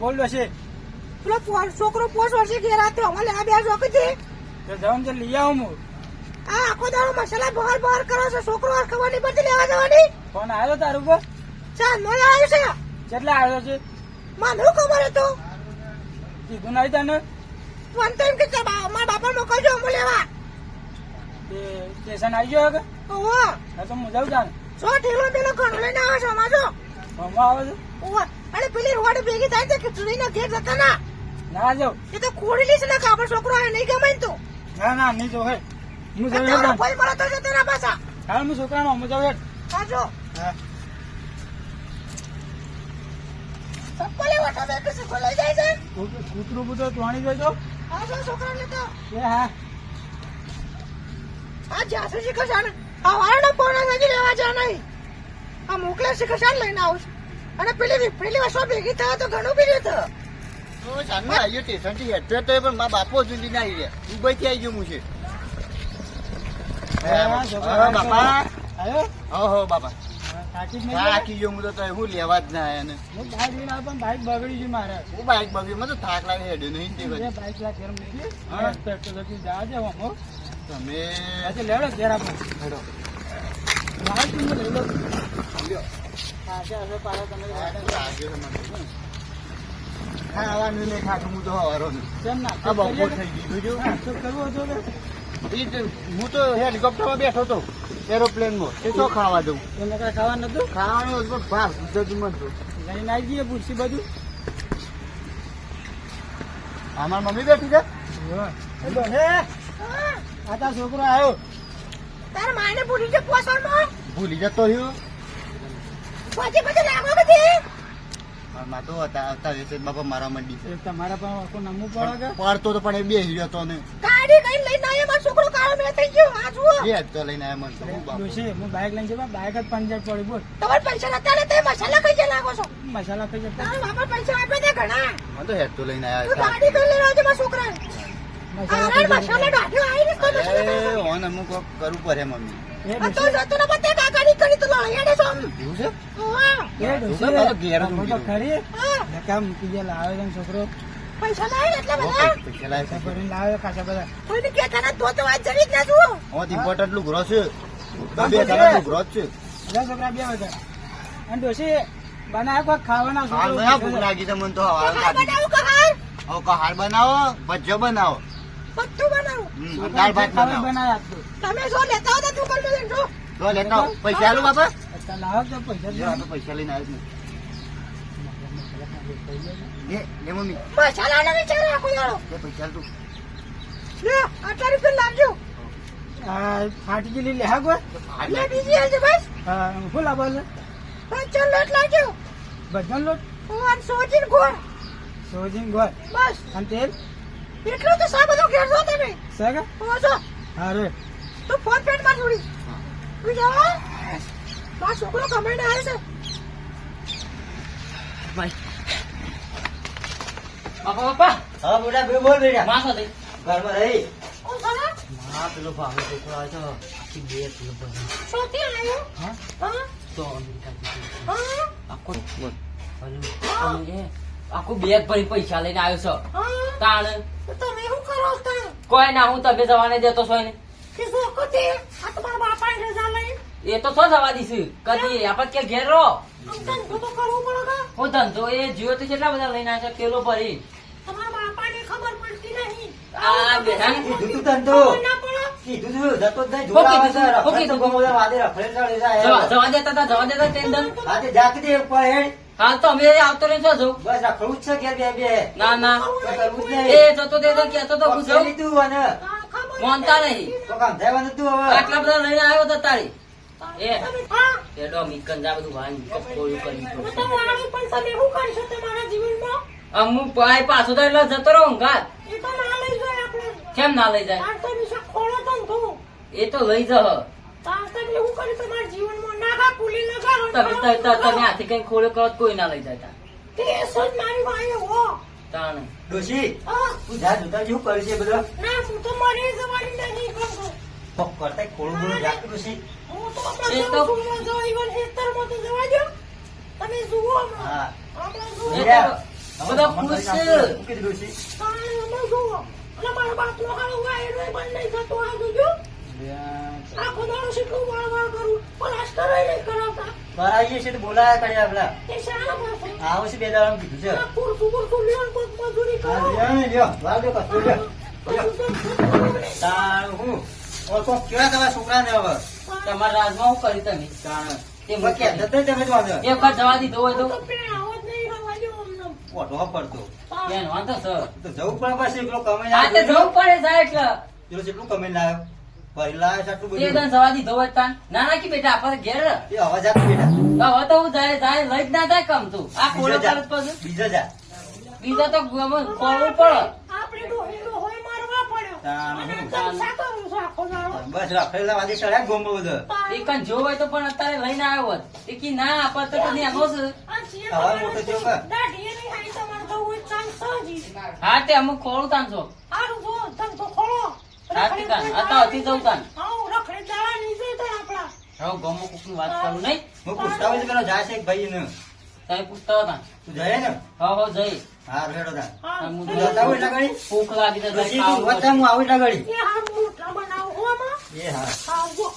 બોલ ડોશી પેલો છોકરો પોસ વર્ષે ઘેર હતો અમારે આ બે શોખ છે. તો જાઉં છે લઈ આવું હું આ આખો દાડો મસાલા બહાર બહાર કરો છો. છોકરો આ ખબર નહીં પડતી લેવા જવાની. ફોન આવ્યો તારું પર ચાલ મને આવ્યો છે. કેટલા આવ્યો છે? મને ખબર હતો? કીધું નહીં તને? ફોન તો એમ કે મારા બાપા મોકલજો હું લેવા. તે સ્ટેશન આવી ગયો કે ઓહો. હા તો હું જાઉં જાણ સો ઠેલો પેલો ઘણો લઈને આવે છે ભણવા આવે છે? ઓહો. અને પેલી રોડ ભેગી થાય છે ના ઘેર જતા ના. ના જાઉં. એ તો ખોડેલી છે ને કે છોકરો આ નહીં ગમે તો. ના ના નહીં જો હે. હું તારો હેડ ભાઈ મળે તો જતો ના પાછા. હાલ હું છોકરાનો હું જાવ હે હા. ચપ્પલ તો બે કશું ખોલાઈ જાય છે. કૂતરું બૂતરું તોણી જજો આ જો છોકરા લેતો એ હા. આ જાસુ શીખર છે આ વાળનો પોણા નથી લેવા જા નહીં. આ મોકલે છે લઈને આવું છું. અને પેલી પેલી વસ્તુ ભેગી થાય તો ઘણું બીજું થયું તો સાનું આવ્યો સ્ટેશનથી હેઠે તો પણ મારા બાપો જુદી ના આવી રહ્યા. દુબઈ થી આવી ગયો હું છે. બાપા. હો હો બાપા. થાકી જ નહીં હા ગયો? હું તો તોય હું લેવા જ ના આયા ને. હું બાઈક લઈને આવ્યો પણ બાઈક બગડી ગયું મારે. હું બાઈક બગડી મને તો થાક લાગે હેડ્યો નહીં તે બાઈક લા ઘેર મૂકી હા. હા પેટ્રોલ લખી જા છે હમો તમે આજે લેવડો ઘેર આપો હેડો. બાઈક લઈ લો લ્યો. પાસે હશે પાછા તમે લાગે છે મને તો. ખાવાનું નહીં ખાતું હું તો ના? આ બપોર થઈ ગયું જો હા, તો કરવું હતું કે? ઈ જ હું તો હેલિકોપ્ટરમાં બેઠો હતો એરોપ્લેનમાં. એ તો ખાવા દઉં. તમને કાંઈ ખાવાનું નતું ખાવાનું હતું પણ ભાવ જતું મન તો લઈને આવી જઈએ પૂછી બધું. અમાર મમ્મી બેઠી છે? આ તારો છોકરો આવ્યો. તાર માને ભૂલી છે ભૂલી જતો રહ્યો. પછી પછી લાગો બધી? માં તો હતા હતા બાપા મારા મંડી છે. તમારા પણ આખો નમવું પડે પડતો તો પણ એ બે તો ને. ગાડી કઈ લઈને આવ્યો મારો છોકરો કાળો મેં થઈ ગયો આ જુઓ. બે તો લઈને આવ્યા મને તો હું બાપા. ડોશી હું બાઈક લઈને જવા બાઇક જ પંચર પડી બોલ. તમારે પૈસા નતા ને તે મસાલા કઈ લાગો છો. મસાલા ખાઈ જતા તારા બાપા પૈસા આપે છે ઘણા. મને તો હેડ તો લઈને તું આવ્યા ગાડી કઈ લઈને આવજે મારા છોકરા મસાલા મસાલા ડાઢ્યો આવી ને તો મસાલા ઓન અમુક કરું કરવું પડે મમ્મી. છોકરો. પૈસા લાવે એટલા બધા? પૈસા લાવે લાવે ખાસા બધા. કોઈને કહેતા ના તો તો વાત જરી જ ના જુઓ. ઓથી ઇમ્પોર્ટન્ટ લુગરો છે. બે લુગરો છે. બધા છોકરા બે બધા અને ડોશી બનાવે કોઈ ખાવાના છોકરો. ભૂખ લાગી છે મને તો હાલ લાગી. કહાર બનાવો ભજીયો બનાવો. બધું બનાવું. દાળ ભાત ખાવાનું બનાવો બનાવે આપતું તમે જો લેતા હો તું કરી દેજો જો. તો લેતા પૈસા આલું બાપા? લાવો તો પૈસા જો આ તો પૈસા લઈને આવ્યો લે લે મમ્મી. મસાલાનો વિચાર રાખો યારો. લે પૈસા તું. લે આટલા રૂપિયા લાવજો. ફાટી ગયેલી લે હા બીજી આવજો બસ. હા શું લાવો લે? લોટ લાવજો. બધા લોટ? અને સોજીન ગોળ. સોજીન ગોળ. બસ. અને તેલ? એટલું તો સા બધું ઘેર છો તમે. સગા પહોંચો હા રે. તું ફોન પેટમાં જોડી તું જાઓ મારો છોકરો કમેન્ટ આવે છે. બાપા બાપા. હા બેટા બે બોલ બેટા. માસો દે ઘરમાં રહી. ઓ સાગા હા. પેલો ભાવે છોકરો આવે છે આખી બે પેલો બને સોતી આવ્યો હા? હા? તો અમેરિકા હા? આખો હલો એ આખું બેગ ભરી પૈસા લઈને આવ્યો છો. તાણ. તમે શું કરો છો? કોઈ ના હું તમે જવાને દેતો છો ને એ તો શું જવા દીશું કદી આપણે કે ઘેર રહો. હું ધંધો એ જીઓ તો કેટલા બધા લઈને આવ્યા છે? કેલો ભરી. જતો. જવા જવા દેતા જવા દેતા હા તે દે તો અમે આવતો રહી છો જવું બસ રખડવું જ છે ઘેર બે બે. ના ના. તો એ જતો જતો દેતો કેતો તો પૂછો. લીધું અને મોનતા નહીં. તો કામ થવાનું તું હવે. આટલા બધા લઈને આવ્યો તો તારી. એ. હા. એડો મિકન જા બધું વાંગ કપોળું કરી હું તો વાળી પણ તમે શું કરશો તમારા જીવનમાં? અમુક પાય પાછો તો એટલે જતો રહો ઊંઘાત. એ તો ના લઈ જાય આપણે. કેમ ના લઈ જાય? તો ખોળો એ તો લઈ જ તમે હાથી કઈ ખોળે કરો કોઈ ના લઈ તા. તે સજ મારી વાય હો તાણે ડોશી તું જા જોતા શું કર્યું છે બધું ના હું તો મરી જવાની નહીં કરતો પગ કરતા ખોળું બોલું જાગતું ડોશી હું તો એ આપણે તો- સુરમાં જાઉં, even તો જવા દો. તમે જુઓ હા આપણે જુઓ. એ મીરા, તો- બધા ખુશ છે. કીધું ડોશી? તાણે અમે જુઓ. અને મારો બાપનો હાલો વાયરો ય બંધ નહીં થતો આ જોજો. આખો દાડો શીખવું વાળ વાળ કરું. પ્લાસ્ટર ય નહીં કરાવતા. બહાર આવીએ તો બોલાયા કર્યા પેલા એ શાના પાસે? આવો છે બે દાડા કીધું છે આ કુરસું બુરસું લ્યો મજૂરી કરો. લ્યો ને, લ્યો. વાર દો કશું, લ્યો. લ્યો. કશું તો થતું નહીં. તાણ હું ઓર કોક કેવા તમારા છોકરાને હવે તમારા રાજમાં શું કરી તમે તાણ તે કે જતો તમે જ વાંધો એક વાર જવા દીધો હોય તો તો. ઓઢો પડતો બેન વાંધો સર તો જવું પડે પછી એકલો આ તે જવું પડે સાહેબ એટલે એટલું કેટલું કમાઈને લાવ્યો પહેલા આટલું બધું તને જવા દીધો હોય તાન ના ના કે બેટા આપણે ઘેર એ બેટા હવે તો હું જાય જાય લઈ જ ના થાય કમ તું આ કોળો બીજો કરે જા જ પછી બીજો જા બીજા તો ગમે કોળવું પડે આપણે ડોહી ડોહોય મારવા પડ્યો. તાણ અને હું. જલસા કરું છું આખો દાડો. બસ રાખેલા વાદી ચડ્યા ગોમો બધો. એ કન જો હોય તો પણ અત્યારે લઈને આવ્યો હોત એ કી ના આપત તો છે તમારે મોટો જો કા? નહીં. હા તે અમુક ખોળું તાન છો હારું જો, તમ તો ખોલો. હા, તે તાન. આ તો હતી જવું તાન. હાઉ, રખડે દાડા નહીં જોઈતા આપણા. હવે ગમો કુકની વાત કરું નહીં? હું પૂછતા હોય પેલો જાય છે એક ભાઈ ને તમે પૂછતા હતા. તું જાય ને? હા હો જઈ હા રેડો તા. હા, હું તું જતા હોય ઘડી? ભૂખ લાગી તો પછી તું હું આવી ઘડી? એ હારું રોટલા બનાવ હો માં. એ હા. હાઉ, જો.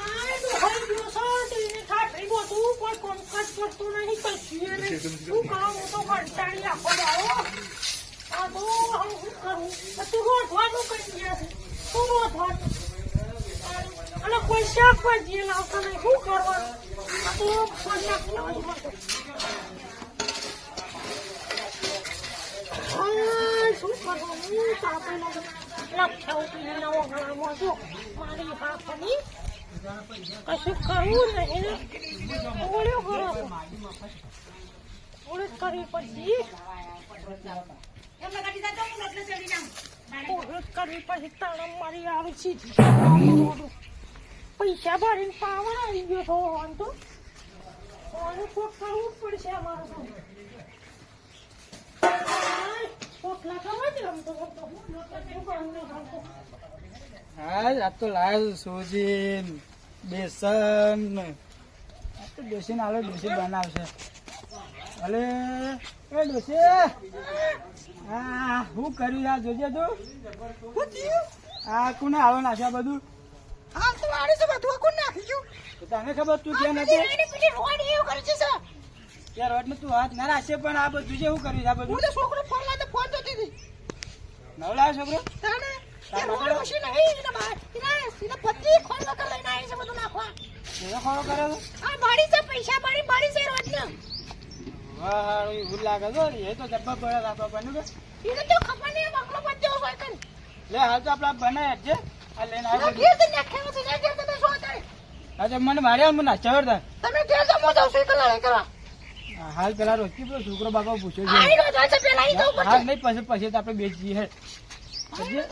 આ ડોહાઈ ગયો છે, તેની ઠાઠરી બધું, કોઈ કામકાજ કરતું નહીં, એ નહીં. શું કામ, હું તો કંટાળી આખો દાડો. આ તો હવે શું કરું? બધું રોધવાનું કરી ગયા છે. શું રોધવાનું? અને કોઈ શાકભાજી લાવતા નહીં શું કરવાનું તો કોઈ. હાય, શું કરવાનું તાપે. લખ્યા ઉપીને ઓગળામાં જો મારી હાથની કશું કરવું નહીં ઓળ્યો કરો ઓળે કરવી પડશે. ઓળે કરવી પડશે, તાણા મારી આવે છે. પૈસા ભરીને પાવર આવી ગયો વાંધો ઓને કોક કરવું પડશે તો. તો તો હું તો લાલ સોજીન. બેસન. તો બેસીને આલો ડોસી બનાવશે. અલે એ ડોસી. હા હું કર્યું આ જોજે તું. આ કોને આલો નાખ્યા બધું? આ તો આને તો બધું આખું નાખી ગયું. તો તને ખબર તું ક્યાં નથી? રોડ એવું કરે છે સર. ત્યાં રોડ તું હાથ ના રાખશે પણ આ બધું જે શું કર્યું છે આ હું તો છોકરો ફોન ફોન જોતી હતી. નવલાયો છોકરો? તાને રોડ મશીન નહીં, એના એના- એના પતિ ખોલ વગર લઈને આવી છે બધું નાખવા. એનો ખોળો કરે આ બાળી છે, પૈસા બાળી બાળી છે રોડને. વાહ હારું, એવું લાગે છે એ તો ડબ્બા પડે આપવા બન્યું કે તો ખબર નહીં, બકલો બધો હોય કન. લે હાલ તો આપડા છે. આ લઈને આવ્યો નાખ્યા તમે શું અત્યારે? આજે મને માર્યા મને તમે છું એકલા હાલ પેલા રોજથી પેલો છોકરો બાપા પૂછ્યો છે. હાલ છે, પેલા હા નહીં પછી પછી તો આપણે બે હે.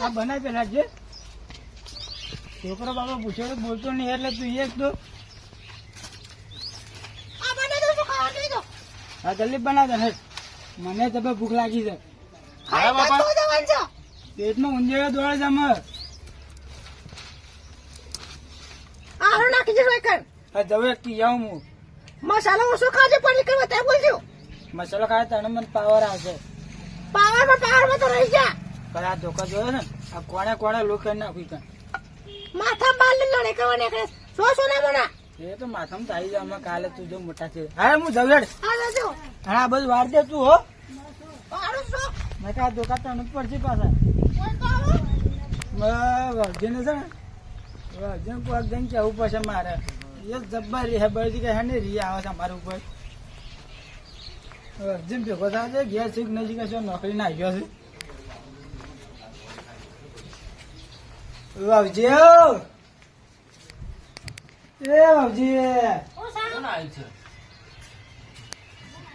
આ બનાય પેલા જે છોકરો બાપા પૂછ્યો તો બોલતો નહીં એટલે તું એક તો આ બને તો શું ખાવા દઈ આ જલ્દી બનાવ દે હે. મને તમે ભૂખ લાગી છે. ખાઈ બાપા. પાછું જવાનું છે. પેટમાં ઊંધિયા દોડે છે અમે આ નાખી દેજો એક હા જવે કી આવું હું. મસાલો ઓછો ખાજે પણ નીકળવા ત્યાં બોલજો મસાલો ખાય તને મને પાવર આવશે. પાવરમાં પાવરમાં તો રહી જા. પણ આ ધોકા જોયો ને આ કોણે કોણે લોક કરી નાખ્યું માથા બાલ લડે કરવા નીકળે. સો સોના મોના એ તો માથામાં તો આવી જાય અમે કાલે તું જો મોટા છે. હા હું જવું હેડ. હા બધું વાર દે તું હો. મેં કા ધોકા તને પડશે પાછા. તો છે ને. વર્જિન કોઈક જઈને કેવું પડશે મારે. એ જબ્બર રી બળજી કે હે ને રી આવે છે અમારા ઉપર. વર્જિન ભેગો થાય ઘેર શીખ નજીક છે નોકરી ના આવ્યો છે. વાવજી એ વાવજી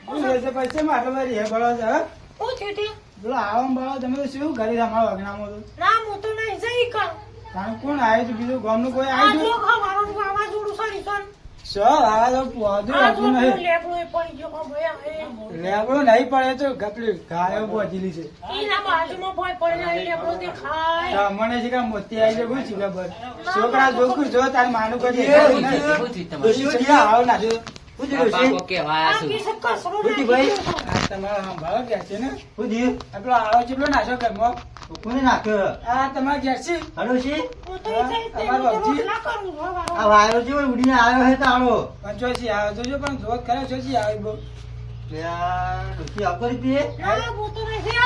કોણ આવ્યું છે? પૈસા માટે મારી હે બળો છે હે? ઓ છેટી બોલો આવો બળો તમે તો શું કરી અમારા વગનામાં તો? ના હું તો નહીં જઈ કર તાણે કોણ આવ્યું બીજું ગામનું કોઈ આવ્યું જો હતું ખવાનું સર સરી લેબડો નહીં. પડે તો ગપલી ગાયો પહોંચેલી છે. મને છે કે મોતી આવી છે કોઈ ખબર? છોકરા જોકું જો તાર માનું છું. છે છે કરું છું, છે આવે? ના,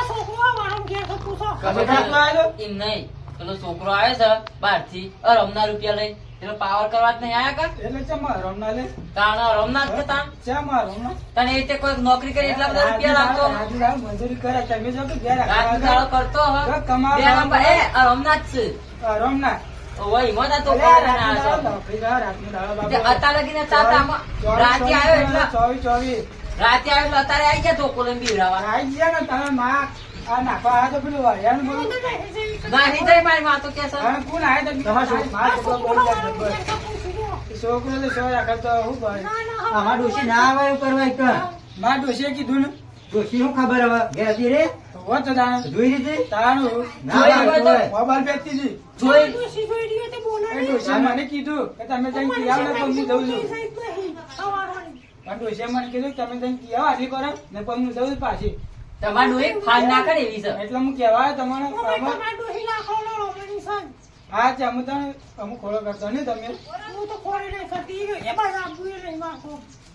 છોકરો વાળો ઘેર છે, પૂછો. ખબર આટલો આવેલો એમ નહીં. પેલો છોકરો આવે છે બારથી રમના રૂપિયા લઈ પેલો પાવર કરવા જ નહીં આયા કર. એટલે ચમ રમના લે? તાણ રમના કે તાણ? ચમ રમના? તને એ કોઈ નોકરી કરી એટલા બધા રૂપિયા લાગતો રાજુ રાવ મજૂરી કરે તમે જો કે ઘેર રાત દાડો કરતો હ. નંબર. એ રમના જ છે. રમના ઓય ઈમાં તો અલે, ના આવે. નોકરી દાળ, રાતની દાળ, બાપુ. છે અત્યારે લગીને તાતા રાતે આવ્યો એટલે. ચોવીસ ચોવીસ. રાતે આવ્યો એટલે અત્યારે આવી ગયા તો કોલંબી રાવા આઈ ગયા ને તમે માં આ નાખવા આવ્યા તો પેલું વાળિયાનું બોલું તો ના નહીં જાય મારી માં તો કે છે. હવે કોણ આયા તો તમારા છોકરા- આ તો સો રાખે તો શું કરે? ના, ના, આમાં ડોશી ના આવે એવું કરવા એક માં ડોશીએ કીધું ને? ડોશી શું ખબર હવે? ઘેર રે? તો તો તાણે. જોઈ લીધી? તાણું તો-. મોબાઈલ બેસતી હતી. જોઈ. ડોશી જોઈ રહી હતી, બોલો એ મને કીધું કે તમે જઈને કી આવો ને તો હું છું. પણ ડોશીએ મને કીધું કે તમે જઈને કી આટલી કરો ને પછી હું જઉં છું પાછી. તમારે ડોહી ફાન ના કરે એવી છે એટલે હું કહેવાય તમારો હું હા છે અમુક તને અમુક ખોળો કરતો ને તમે હું તો ખોરી નહીં કરતી. એ બસ આપું એ નહીં માખો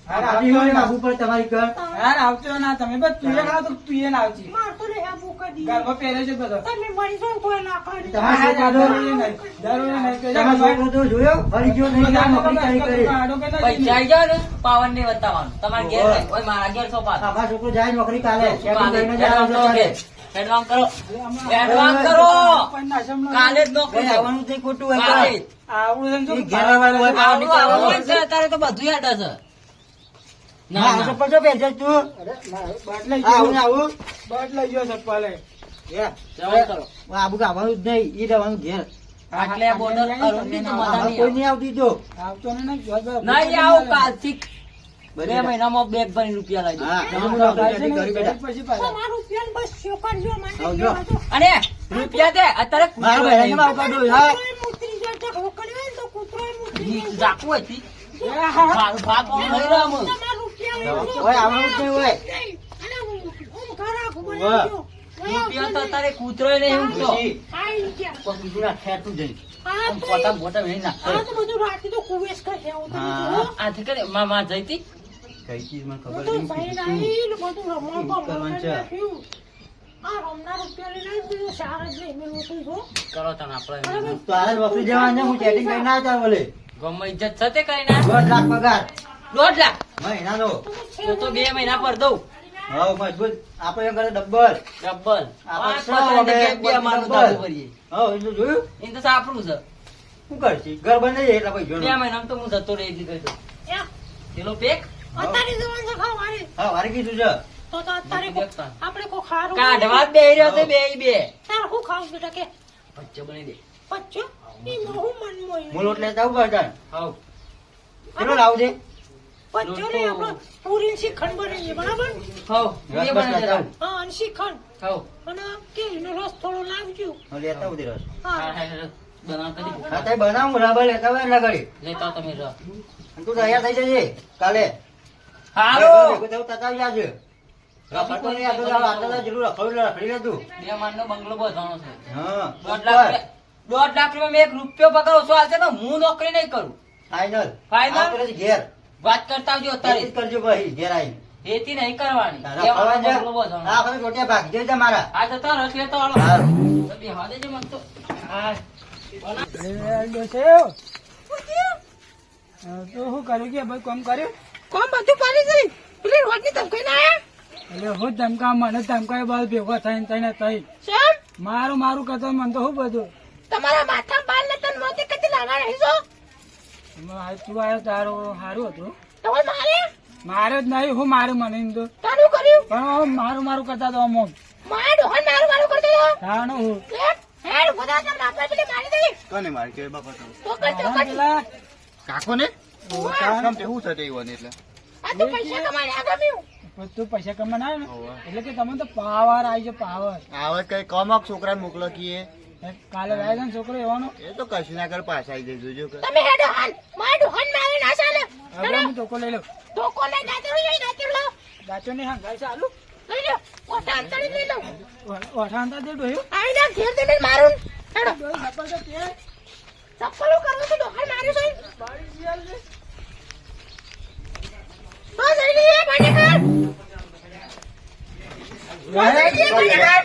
હાર આવજો હોય ના. બાબુ પર તમારી કર હાર આવજો ના તમે બસ તું એ ના તો તું એ ના આવજી મારતો. ઘરમાં પહેરે છે બધો. તમે મરી જાઓ કોઈ નોકરી કરી ના પૈસા જાવ ને પાવર ને બતાવવાનું. તમારે ઘેર ઓહો. મારા ઘેર સોપા આપણા છોકરો જાય નોકરી કાલે. આવજો કરો ઘરે. કરો ના. કાલે જ નોકરી આવવાનું છે ખોટું. આવડું છે ને તો એ ઘેર આવવાનું હોય. આવું આવું હોય છે. અત્યારે તો બધું યાદ છે. ના ના, ના ચપ્પલ તો. પહેરજે તું બટ લઈ ગયો આવું. બટ લઈ ગયો ચપ્પલે જવાબ કરો. આબુ આવવાનું જ નહીં ઈ રહેવાનું ઘેર. આટલે બોર્ડર અરુણની તો મજા નહીં કોઈ નહીં આવતી જો. આવતો ને ને જોત બરાબર. નહીં આવું કાલથી. બે મહિનામાં બેગ ભરીને રૂપિયા લાવી. અને રૂપિયા દે અત્યારે ભાગ આવવાનું. ઓય રૂપિયા તો આવજો અત્યારે કૂતરોય નહીં ઊંઘતો. ડોશી, આઈ ગયા. કોઈ બીજું ના ખેંચતું જઈ આ આમ તો પોતા બોટા વેરી નાખશે. આ તો બધું રાતે તો કુવેસ કરે આવું તો હા. બધું, હો. આથી કરે માં માં જઈતી કઈ ચીજ મને ખબર બધું નહીં જઈને કીધું. આવીને બધું રમવા શું કરવાનું બમવા છે? કરો ના ગમે ઇજ્જત કરીને દોઢ લાખ પગાર દોઢ લાખ. મહિનાનો તો તો બે મહિના પર દઉં. હવ મજબૂત. આપણે એમ કરે ડબ્બલ ડબલ. આપણે બે માળનું ડબલ. ધાબુ ભરીએ. હવ એટલું જોયું? એને તો સાપડું છે. શું કરશી? ઘર બને છે એટલા બે મહિનામાં તો હું જતો રહી હતી. કહી પેલો પેક? અત્યારે જવાનું છે ખાવા મારે. હા વારે કીધું છે. તો તો અત્યારે. આપણે કોક ખારું કાઢવા જ રહ્યો છે બે બે. તારે શું ખાવું બેટા કે પચ્ચો બની દે. પચ્ચો? ઈ મોહું મનમાં હું લોટ લેતા આવું કરતા હાવ કેટલો લાવું છે ને આપણો પૂરી બરાબર? બે બની હા અને શ્રીખંડ હાવ. અને કેરીનો રસ થોડો લાવજો. લેતા આવું રસ. હા. હા હા હા બનાવ કરી દે. હા તે બનાવું બરાબર લેતા હોય એટલા લેતા તમે રહો તું તૈયાર થઈ જજે કાલે. હાલો! જાજે. દોઢ લાખ રૂપિયા- દોઢ લાખ રૂપિયા મેં એક રૂપિયો પગાર ઓછો હાલશે હું નોકરી નહીં કરું. ફાઇનલ. ફાઇનલ? ઘેર. વાત કરતા આવજો અત્યારે. કરજો ભાઈ ઘેર આવીને. એથી નહીં કરવાની. આ વખતે રોટિયા ભાગી જજે મારા. આ જતા રસ લેતો હાલો હારું. તો બેહવા તો. હા. એ ડોશીઓ. હા, તો શું કર્યું કે ભાઈ કોમ કર્યું? કોમ બધું પાડી દઈ પેલી રોટની ધમકાઈ ના એટલે હું ધમકા મને ધમકાય બાદ ભેગો થઈને થઈને થઈ શેમ મારું મારું કરતો મને તો શું બધું? તમારા માથા બાલ ને તન મોતે કદી લાગા રહી છો એમાં તું આવ્યો તારો સારું હતું. મારે? મારે જ નહીં હું મારું મને તો. પણ મારું મારું કરતા તો હું કેમ કોને મારી કે બાપા તમે? તો કાકો ને થતું એટલે? તું પૈસા કમાને ને. એટલે કે તમે તો પાવર આવી છે પાવર. આવા કઈ કમક છોકરા મોકલો કીએ. કાલે છે ને છોકરો એવાનો? એ તો ના કર પાછા આવી જઈ જોજો તમે હેડો હાલ. મારે માં આવી ના ચાલે. હવે હું ધોકો લઈ લઉં. ધોકો લઈ દાતરો લઈ દાતરો લો દાચો નહીં હંગાઈ આલુ? લઈ લો અંતરી લઈ લો ઓઠાંતા દે ડોયો આઈ ના ઘેર દે મારું. હેડો. ચપ્પલ તો કે. ચપ્પલો કરો તો ડોહન માર્યો છે. બારી જીયાલ દે બસ આવી ગઈ પાણી કર બસ આવી ગઈ પાણી કર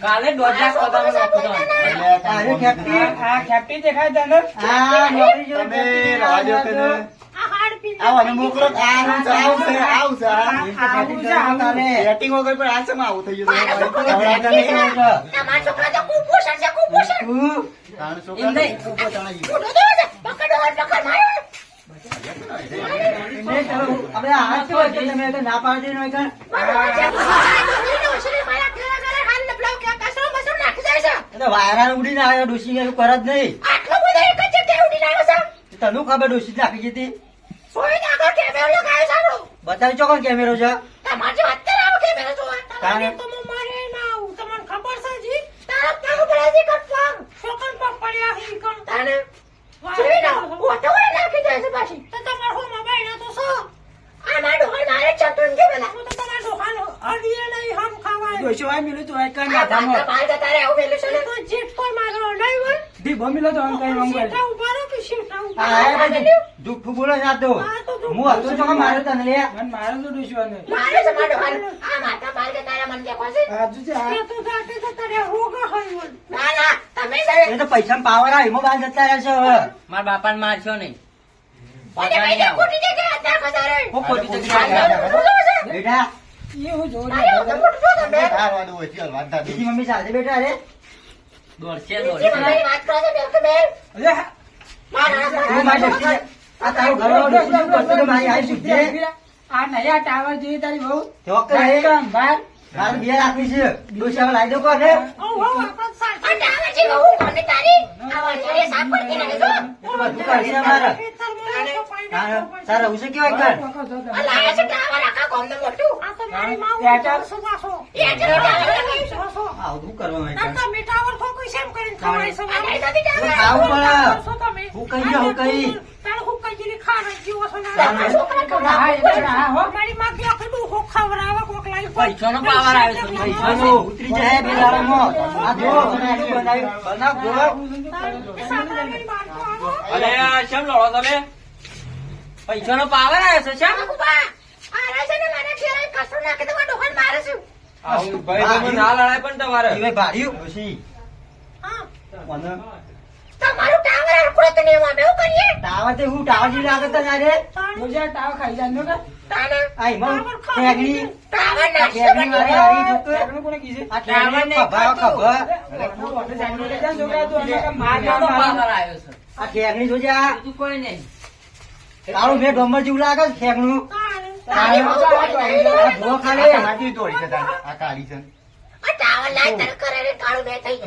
કાલે દોઢ લાખ ખેપટી દેખાય તને? મોકલો. કે આવું છે, આવું છે, આવું છે, હા. આવું છે, આવું છે. Setting વગર પણ આ શેમાં આવું થઈ ગયું છોકરા ના પાડી વાયરા આવ્યો ડોસી કરે જ નહીં તને ખબર ડોસી નાખી જતી બતાવી ચોકન કેમેરો છે ખબર છે તારા ના છો આ મિલું તું એક આ માથામાં બાલ જતા રહે આવું પેલું છે ને? તો જેટ કોઈ મારો નહીં હોય? ડીબો મિલો તો આમ કઈ મંગવાય શેઠા ઊભા રહો કે શેઠા ઊભા હા બધું જુઠ્ઠું બોલો ના તો હા, તો હતો ચોકન મારે તને લે મને મારે તો ડોસી વાને મારે છે મારો ડોહાનો. આ માથા બાલ જતા રહ્યા મને દેખો છે હાજુ છે હા. એ તો જાતે જતા રહ્યા હોગા હોય હોય. ના ના તમે તારે એ તો પૈસા પાવર આવે એમાં બાર જતા રહેશે હવે મારા બાપાને મારશો નહીં પગાર ભાઈ આવો. ખોટી જગ્યાએ અત્યાર ખસારે. હું ખોટી આ તો છે. બેટા એ હું જોઉં આ તો છો. તાર મમ્મી ચાલશે બેટા અરે દોડશે દોડશે. આ તારું મારી આવી નહીં ટાવર જોઈએ તારી બહુ ચોક્કસ મારે બે રાખવી છે. ડોસી લાવી દો કોને હું. માં હું ટાટા. કરું છું પાછો. એ એટલે ટાવર લગાવ્યું છે પાછો. આવું શું કરવાનું ના, હોય તમે ટાવર ઠોકો છે એમ કરીને ખવાય છે. આ નહીં નથી ટાવર. ખાવું પડે. છો તમે. હું કહી દઉં, હું કહી. તારે હું કહી દીધી ખાવા જેવો છો ના. તારે. આ છોકરા તો હા, એ તો હા, હો. મારી માં કે આખું ડૂહો ખવડાવે કોક લાવી. પૈસાનો પાવર આવ્યો છે, પૈસાનો ઉતરી જાય બે દાડામાં આ જો તમે આટલું બનાવ્યું બનાવ તો આવો. અરે શેમ લડો તમે પૈસાનો પાવર આવે છે શેમ બાપુબા, છે ને મને ઘેર કચરો નાખે તો મારા ડોહાને મારે છે. ઈવે ભાડ્યું ડોસી હા. મને તમારું ટાવર હરખું હતું ને એમાં બેવું કરીએ? ટાવર તે હું ટાવર જેવી લાગે તને અરે મુજે ટાવર ખાઈ જાય તારું? મેં ડોમર જેવું લાગે ગયું.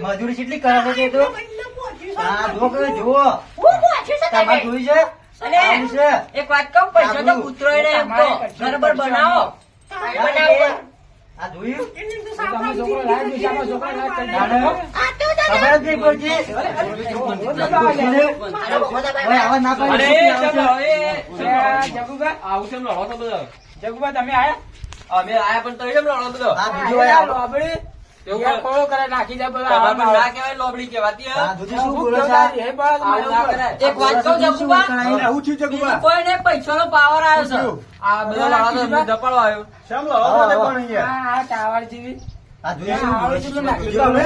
મજૂરી કેટલી કરે છે તે તો? બંને પહોંચ્યું છે. આ જો કે જો હું પહોંચ્યું છે તમારે જોયું છે? એક વાત કહું પૈસા તો કૂતરો એને એમ કહો બરોબર બનાવો. જગુબા. તમે આયા? અમે આયા પણ તમે કેમ લડો બધો. લોબડી એવું કોળો કરે નાખી જાય બધા. ના કહેવાય લોબડી કહેવાતી હે? શું હું બોલે એ બળ. એક વાત કહું જગુબા? થયું છે બીજું કોઈ નહીં પૈસાનો પાવર આવ્યો છે? આ બધા લડો તો ધપાડો આવ્યો. શેમ લડો છો પણ અહીંયા? આ ટાવર જેવી.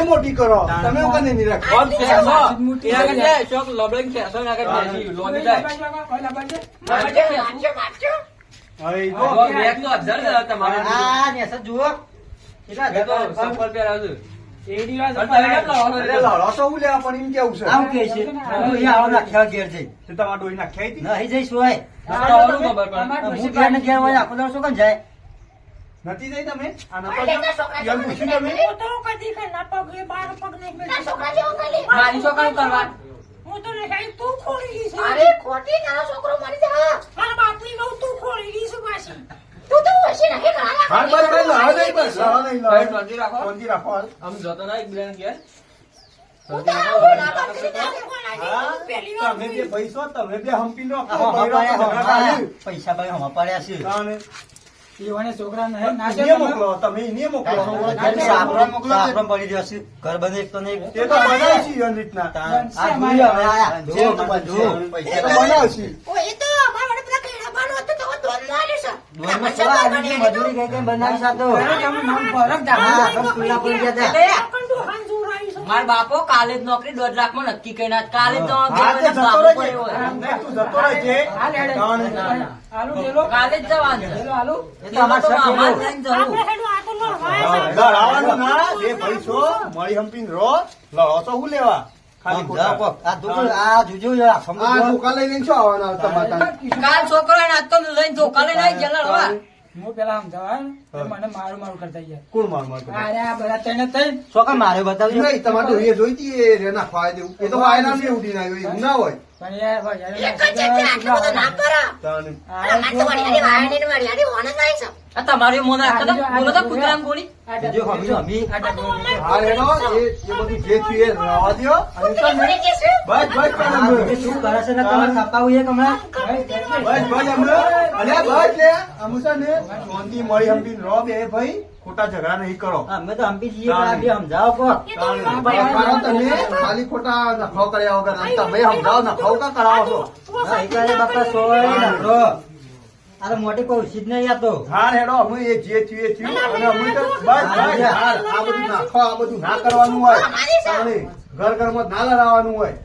મોટી કરો તમે એવું નહીં રાખો. લબડીને ખેંચો ને બેસી, લોબી જાય. જુઓ. નથી જઈ તમે? આના પર છોકરા પૂછ્યું તમે? કદી ના પગે બાર પગ નહીં. છોકરા મારી છોકરાનું કરવા. હું તો ને તું ખોલી ગઈ છે. અરે ખોટી તારો છોકરો મરી જા મારા બાપની વહુ તું ખોલી ગઈ છે પાછી. તું તો હશે ને હે ઘણા હા બસ બસ લડો નહીં બસ. નહીં શાંતિ રાખો. શાંતિ રાખો આમ જતો ના. હું? હા? તમે બે. તમે બે નો. પૈસા ભાઈ હમા પડ્યા છે. ઘર મારા બાપો કાલે જ નોકરી દોઢ લાખમાં નક્કી કરી નાખ કાલે. કાલે જ જવાનું મળી હંપીને રો લડો તો હું લેવા મારું બતાવજો. તમારે એ જોઈતી એ રે નાખવા દેવું એ તો વાયરા ને ઉડીને એવું ના હોય પણ યાર જ આ તમારી મોને? બોલો તો કૂતરાની ગોળી. ડબ્બો હમી, હમી. હા રેડો એ એ બધું જે થયું એ રવા દ્યો. અને છે બસ બસ ચાલો શું કરે છે ને? તમારે ખપાવું એક હમણાં? બસ બસ હમણાં અલે બસ લે. અમુસા ને શાંતિ મળી હંપીને રો બે ભાઈ. ખોટા ઝઘડા નહીં કરો. અમે તો હંપી છીએ પણ આ બે સમજાવો. કરો તમે ખાલી ખોટા નખો કર્યા વગર. તમે સમજાવો નખો કા કરાવો છો? બાપા સોય નખરો. આ તો મોટી કોઈ ઉછીજ નહીં આતો હાર હેડો અમે એ જે છીએ છીએ અને અમે તો બસ બસ હાર આ બધું નાખો આ બધું ના કરવાનું હોય અને ઘર ઘરમાં ના લડાવવાનું હોય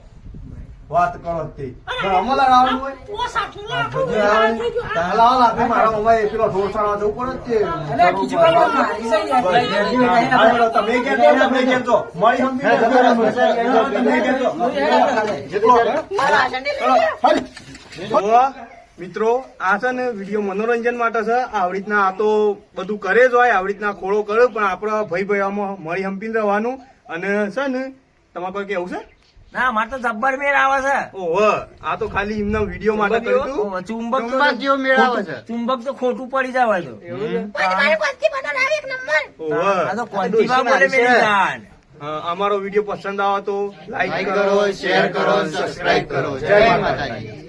વાત કરો તે ઘરમાં લડાવવાનું હોય હાલા આપણે મારા મમ્માએ પેલો ઢોસાળા જવું પડે. અરે તમે ઘેર જાઓ, તમે ઘેર જાઓ. મળી રહો. તમે ઘેર જાઓ. જેટલો મિત્રો આ છે ને વીડિયો મનોરંજન માટે છે. આવી રીતના આ તો બધું કરે જ હોય આવી રીતના ખોળો કરે પણ આપણા ભાઈ ભાઈઓમાં મળી હંપીને રહેવાનું. અને છે ને તમારે કોઈ કેવું છે? ના મારે તો જબ્બર મેળ આવે છે. ઓહો આ તો ખાલી એમના વીડિયો માટે કર્યું ચુંબક ચુંબક જેવો મેળ આવે છે. ચુંબક તો ખોટું પડી જવાય તો. અમારો વીડિયો પસંદ આવે તો લાઈક કરો શેર કરો સબસ્ક્રાઇબ કરો. જય માતાજી.